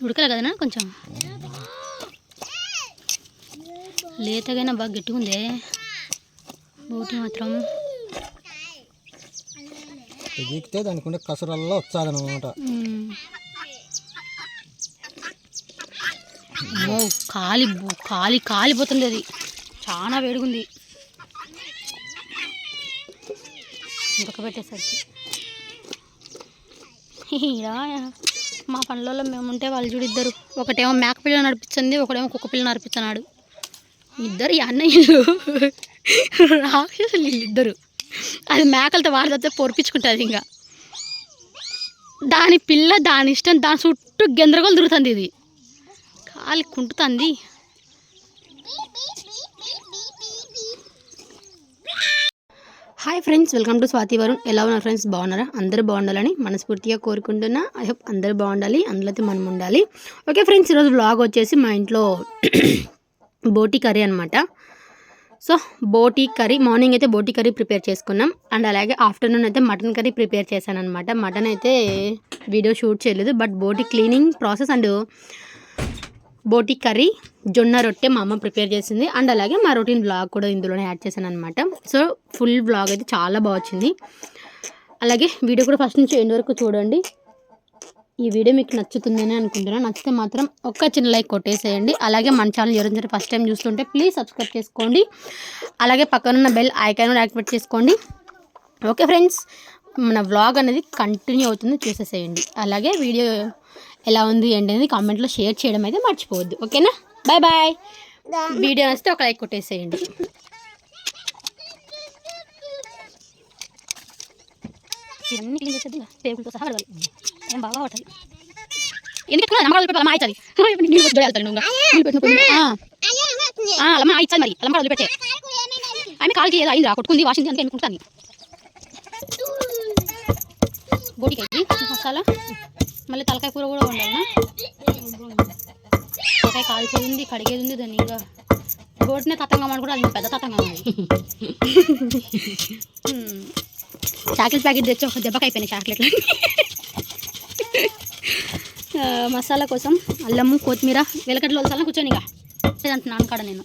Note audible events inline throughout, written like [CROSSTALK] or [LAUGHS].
ఉడకలే కదనా కొంచెం? లేతగానే బాగా గట్టిగా ఉందే బోటి మాత్రం. గీకితే దానికి ఉండే కసరల్లో వచ్చాదనమాట మ్మ్. అమ్మో, కాలి కాలి కాలిపోతుంది అది. చాలా వేడిగుంది. ఉడకబెట్టేసరికి. [LAUGHS] ఈడ మా పనులలో మేము ఉంటే వాళ్ళు చూడిద్దరు ఒకటేమో మేక పిల్ల నడిపించింది ఒకటేమో కుక్క పిల్ల నడిపించినాడు. ఇద్దరు ఈ అన్నయ్యలు. రాక్షసులు వీళ్ళిద్దరు. అది మేకలతో వాడి తప్పితే పొరిపించుకుంటుంది ఇంకా. దాని పిల్ల దాని ఇష్టం దాని చుట్టూ గెందరగోలు తిరుగుతుంది ఇది. కాలి కుంటుతుంది. Hi friends welcome to Swathi Varun ఎలా ఉన్నారు ఫ్రెండ్స్ బాగున్నారా? అందరూ బాగుండాలని మనస్ఫూర్తిగా కోరుకుంటున్నా. ఐ హోప్ అందరూ బాగుండాలి అందులో మనం ఉండాలి. ఓకే ఫ్రెండ్స్ ఈరోజు బ్లాగ్ వచ్చేసి మా ఇంట్లో [COUGHS] బోటి కర్రీ అనమాట సో బోటీ కర్రీ మార్నింగ్ అయితే బోటీ కర్రీ ప్రిపేర్ చేసుకున్నాం. అండ్ అలాగే ఆఫ్టర్నూన్ అయితే మటన్ కర్రీ ప్రిపేర్ చేశాను అనమాట మటన్ అయితే వీడియో షూట్ చేయలేదు but boti cleaning process and బోటి కర్రీ జొన్న రొట్టె మా అమ్మ ప్రిపేర్ చేసింది. అండ్ అలాగే మా రొటీన్ బ్లాగ్ కూడా ఇందులోనే యాడ్ చేశాను అనమాట సో ఫుల్ బ్లాగ్ అయితే చాలా బాగా వచ్చింది. అలాగే వీడియో కూడా ఫస్ట్ నుంచి ఎండ్ వరకు చూడండి. ఈ వీడియో మీకు నచ్చుతుందని అనుకుంటున్నాను నచ్చితే మాత్రం ఒక్క చిన్న లైక్ కొట్టేసేయండి. అలాగే మన ఛానల్ ఎవరైనా ఫస్ట్ టైం చూస్తుంటే ప్లీజ్ సబ్స్క్రైబ్ చేసుకోండి. అలాగే పక్కనున్న బెల్ ఐకాన్ కూడా యాక్టివేట్ చేసుకోండి. ఓకే ఫ్రెండ్స్ మన వ్లాగ్ అనేది కంటిన్యూ అవుతుంది. చూసేసేయండి. అలాగే వీడియో ఎలా ఉంది ఏంటి అనేది కామెంట్లో షేర్ చేయడం అయితే మర్చిపోవద్దు. ఓకేనా? బాయ్ బాయ్ వీడియో నచ్చితే ఒక లైక్ కొట్టేసేయండి. ఇవన్నీ క్లీన్ చేసేది పేగులతో సహా కడగాలి. ఏం బాగా పట్టాలి ఎందుకు నమ్మకాలు పెట్టాలి అమ్మ ఇచ్చాలి. [LAUGHS] నీళ్ళు పెట్టి దొరికాలి నువ్వు నీళ్ళు పెట్టిన కొన్ని అమ్మ ఇచ్చాలి మరి. అమ్మ వదిలి పెట్టే ఆమె కాలుకి ఏదో అయింది కొట్టుకుంది వాషింగ్ అంటే అనుకుంటాను బోటికి మసాలా. మళ్ళీ తలకాయ కూర కూడా వండాలనా తలకాయ కాల్చేది ఉంది కడిగేది ఉంది దాన్ని ఇంకా. బోటినే తతంగం అని కూడా అది పెద్ద తతంగం అది. [LAUGHS] చాక్లెట్ ప్యాకెట్ తెచ్చి ఒక దెబ్బకి అయిపోయినాయి చాక్లెట్లు. మసాలా కోసం అల్లము కొత్తిమీర వెలకట్లో వలసాలని కూర్చొని ఇక. అంటున్నాను కాడ నేను.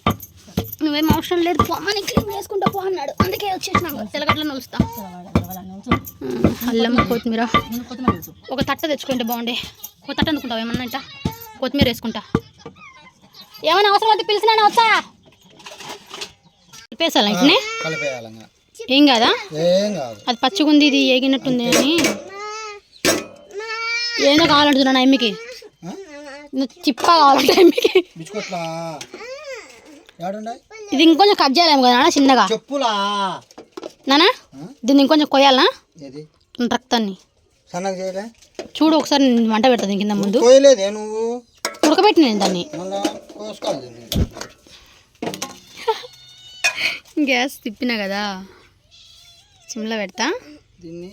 నువ్వేం అవసరం లేదు పొమ్మని క్లీన్ చేసుకుంటా పో అన్నాడు. అందుకే వచ్చేసినాను తెలగట్లో నలుస్తా. అల్లం కొత్తిమీర. ఒక తట్ట తెచ్చుకుంటే బాగుండే. ఒక తట్ట అనుకుంటావు? ఏమన్నా ఇంట కొత్తిమీర వేసుకుంటా. ఏమైనా అవసరం అయితే పిలిచినా వచ్చా? కలిపేసాలా ఇంటనే? ఏం కాదా? అది పచ్చిగుంది ఇది ఏగినట్టుంది అని. ఏందో కావాలంటున్నా ఎమ్మికి ఆ? చిప్ప కావాలంటే ఎమ్మికి ఇది ఇంకొంచెం కట్ చేయలేము కదా చిన్నగా. చెప్పులా? నానా? దీన్ని ఇంకొంచెం కొయ్యాలనా ఏది? రక్తాన్ని. సన్నగా చేయలే? చూడు ఒకసారి నేను మంట పెడతాను కింద ముందు. కోయలేదే నువ్వు? ఉడకబెట్టి నేను దాన్ని. గ్యాస్ తిప్పినా కదా? సిమ్లో పెడతా. దీన్ని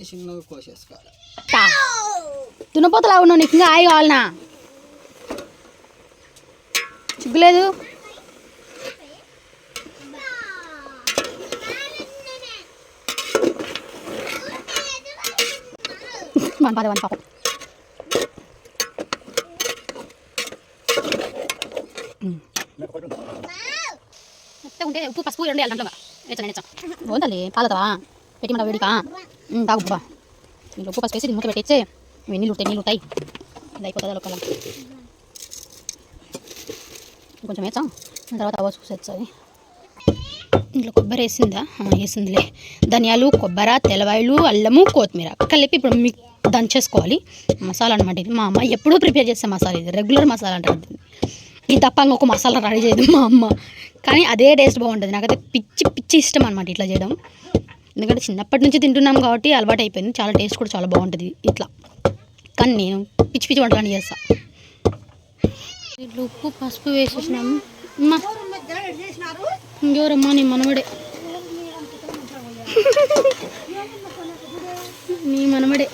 కోసేసుకోవాలి. దున్నపోతలా ఉన్నావు నీకు ఇంకా ఆయి కావాలనా? చిగ్గులేదు? మన పద పాపం ఉంటే ఉప్పు పసుపు రెండు వేయాలి దాంట్లో పెట్టి మన వేడికా తాగు బా. ఉప్పు పసుపు వేసి మూత పెట్టేస్తే ఇవి నీళ్ళు ఉంటాయి నీళ్ళు ఉంటాయి ఇది అయిపోతుంది లోపల కొంచెం వేసాం తర్వాత అవ్వ చూసేస్తుంది ఇంట్లో కొబ్బరి వేసిందా వేసిందిలే ధనియాలు కొబ్బరి తెల్లవాయలు అల్లము కొత్తిమీర కలిపి ఇప్పుడు మీ దంచేసుకోవాలి. మసాలా అనమాట ఇది. మా అమ్మ ఎప్పుడూ ప్రిపేర్ చేసే మసాలా ఇది. రెగ్యులర్ మసాలా అంటారు. ఇది తప్ప ఇంకొక మసాలా రెడీ చేయదు మా అమ్మ. కానీ అదే టేస్ట్ బాగుంటుంది. నాకైతే పిచ్చి పిచ్చి ఇష్టం అనమాట ఇట్లా చేయడం. ఎందుకంటే చిన్నప్పటి నుంచి తింటున్నాం కాబట్టి అలవాటు అయిపోయింది. చాలా టేస్ట్ కూడా చాలా బాగుంటుంది ఇట్లా. కానీ నేను పిచ్చి పిచ్చి వంటలు చేస్తా. ఇట్లా ఉప్పు పసుపు వేసేసినాము ఇంకెవరమ్మా? నీ మనవడే. [LAUGHS] నీ మనమడే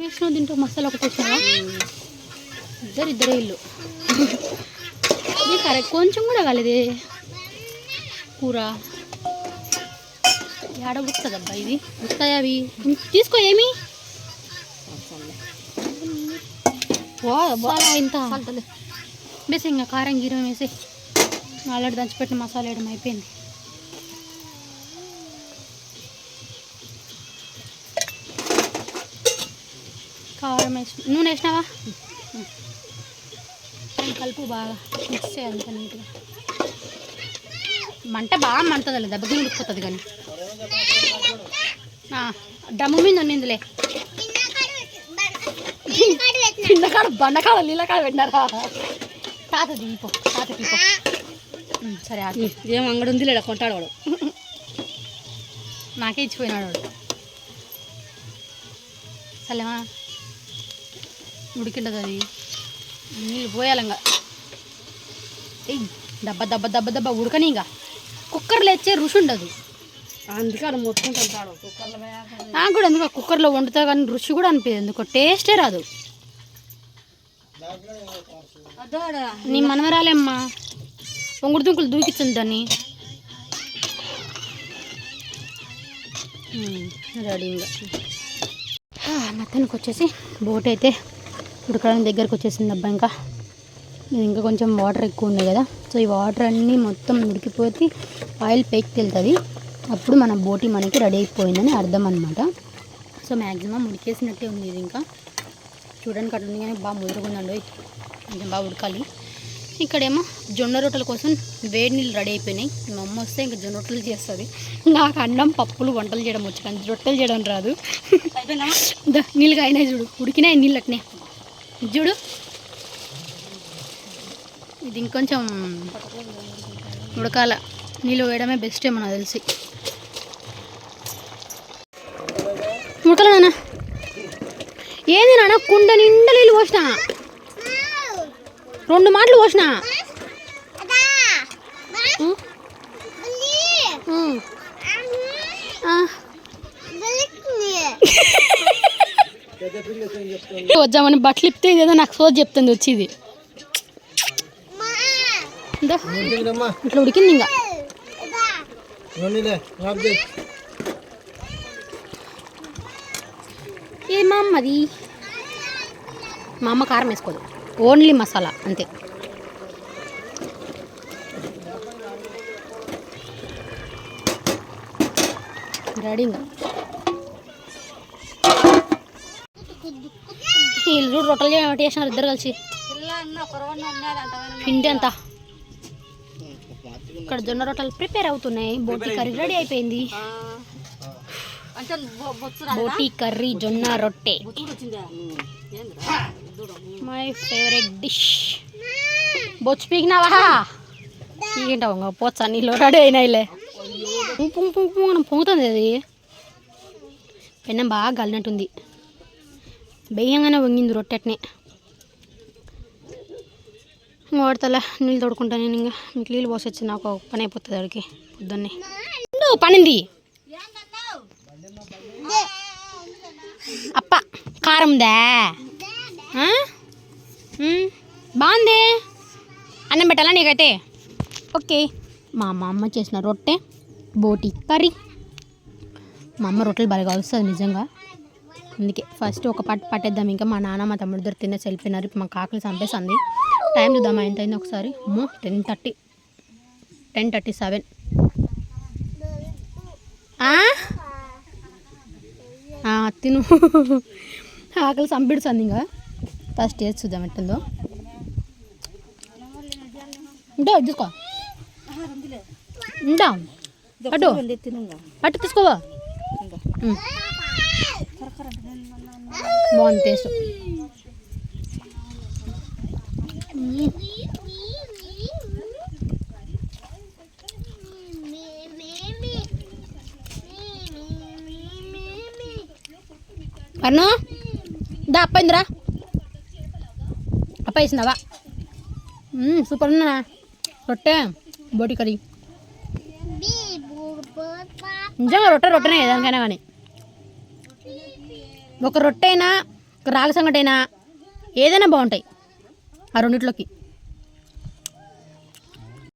వేసినావు దీంట్లో మసాలా ఒకటి వేసినావా ఇద్దరు ఇద్దరే ఇల్లు. ఇది కరెక్ట్. కొంచెం కూడా కాలేదు. కూర. ఏడ ఉడుకుతుంది అబ్బా ఇది? ఉడుకుతాయి అవి? తీసుకో ఏమి? ఇంత. వేసి ఇంకా కారం గీరం వేసి. ఆల్రెడీ దంచిపెట్టిన మసాలా వేయడం అయిపోయింది. కారం వేసి నూనె వేసినావా? కలుపు బాగా. మిక్స్ చేయాలి అంత నీట్గా. మంట బాగా మంటది దెబ్బకి ఉడికిపోతుంది కానీ. డ్రమ్ము మీద ఉన్నిందిలే. కిందకాడ బండకాడ నీళ్ళకాడ పెట్టినారా? తాత దీపో తాత దీపో సరే ఆడు ఏం అంగడి ఉంది లేడా? కొంటాడు వాడు. నాకే ఇచ్చిపోయినాడు వాడు. సరేమా? ఉడికిండదు అది నీళ్ళు పోయాలంగా ఏయ్ దెబ్బ దెబ్బ దెబ్బ దెబ్బ ఉడకని ఇంకా. కుక్కర్లో వచ్చే రుచి ఉండదు. అందుకే ఆడ మొత్తుకుంటాడు కుక్కర్లో వేయాలి. నాకు కూడా ఎందుకు కుక్కర్లో వండుతా కానీ రుచి కూడా అనిపించదు. ఎందుకో టేస్టే రాదు. నీ మనవరాలేమ్మా. పొంగుడు దుంకులు దూకిచ్చింది దాన్ని. రెడీ ఇంకా. మొత్తానికి వచ్చేసి బోట్ అయితే ఉడకడానికి దగ్గరకు వచ్చేసింది అబ్బా ఇంకా. ఇది ఇంకా కొంచెం వాటర్ ఎక్కువ ఉంది కదా. సో ఈ వాటర్ అన్నీ మొత్తం ఉడికిపోతే ఆయిల్ పైకి వెళ్తుంది అప్పుడు మన బోటి మనకి రెడీ అయిపోయిందని అర్థం అనమాట సో మ్యాక్సిమం ఉడికేసినట్టే ఉంది ఇది ఇంకా. చూడడానికి అట్లా ఉంది కానీ బాగా ముదురుకుందండి కొంచెం బాగా ఉడకాలి. ఇక్కడేమో జొన్న రొట్టెల కోసం వేడి నీళ్ళు రెడీ అయిపోయినాయి. మా అమ్మ వస్తే ఇంకా జొన్న రొట్టెలు చేస్తుంది. నాకు అన్నం పప్పులు వంటలు చేయడం వచ్చు కానీ రొట్టెలు చేయడం రాదు. నీళ్ళుగా అయినాయి చూడు. ఉడికినాయి నీళ్ళు అట్నే. చూడు. ఇది ఇంకొంచెం ఉడకాల. నీళ్ళు వేయడమే బెస్ట్ ఏమో నాకు తెలిసి. ఉడకలే నాన్న. ఏంది నాన్న? కుండ నిండా నీళ్ళు పోసిన? రెండు మాటలు పోసిన. వద్దామని బట్టలు ఇప్తే ఇదేదో నాకు సోది చెప్తుంది వచ్చి ఇది? ఇందో, ఏంటిదమ్మా ఇట్లా ఉడికింది ఇంకా. మా అమ్మది మా అమ్మ కారం వేసుకోదు. ఓన్లీ మసాలా అంతే. రెడీ ఇంకా. వీళ్ళు చూడు రొట్టెలు చేయడం చేసినారు ఇద్దరు కలిసి? పిండి అంతా ఇక్కడ జొన్న రొట్టెలు ప్రిపేర్ అవుతున్నాయి. బోటి కర్రీ రెడీ అయిపోయింది. బోటి కర్రీ జొన్న రొట్టె మై ఫేవరెట్ డిష్ బొచ్చు పీకినావా పీకింటావు ఇంకా పోచ్చా నీళ్ళు రెడీ అయినాయిలే పుంగు పుంగు పుంగు పొంగుతుంది అది పెన్నం బాగా గలినట్టుంది బెయ్యంగానే వంగింది రొట్టెట్నే వాడతలే నీళ్ళు తోడుకుంటా నేను ఇంకా మీకు నీళ్ళు పోసొచ్చి నాకు పని అయిపోతుంది అడిగి పొద్దున్నే ఉండు, పనింది అప్ప కారందా? ఆ? బాగుంది. అన్నం పెట్టాలా నీకైతే? ఓకే. మా మా అమ్మ చేసిన రొట్టె బోటి కర్రీ. మా అమ్మ రొట్టెలు బాగా కలుస్తుంది నిజంగా. అందుకే ఫస్ట్ ఒక పట్టు పట్టేద్దాం ఇంకా మా నాన్న మా తమ్ముడు ఇద్దరు తినేసి వెళ్ళిపోయినారు ఇప్పుడు మా కాకులు చంపేసింది. టైం చూద్దామా ఎంత అయింది ఒకసారి. అమ్మో ten thirty. Ten thirty seven. తిను. ఆకలి చంపిడుతుంది ఇంకా. ఫస్ట్ టేస్ట్ చూద్దాం ఎట్టుందో ఉంటా తీసుకో. ఉంటా అటు అటు తీసుకోవా? బాగుంది టేస్ట్ అన్నా దా అప్పైందిరా అప్ప వేసినావా? సూపర్ ఉన్నా రొట్టె బోటి కర్రీ. నిజంగా రొట్టె రొట్టెనే దానికైనా కానీ. ఒక రొట్టె అయినా ఒక రాగి సంగటైనా ఏదైనా బాగుంటాయి. ఆ రెండిట్లోకి.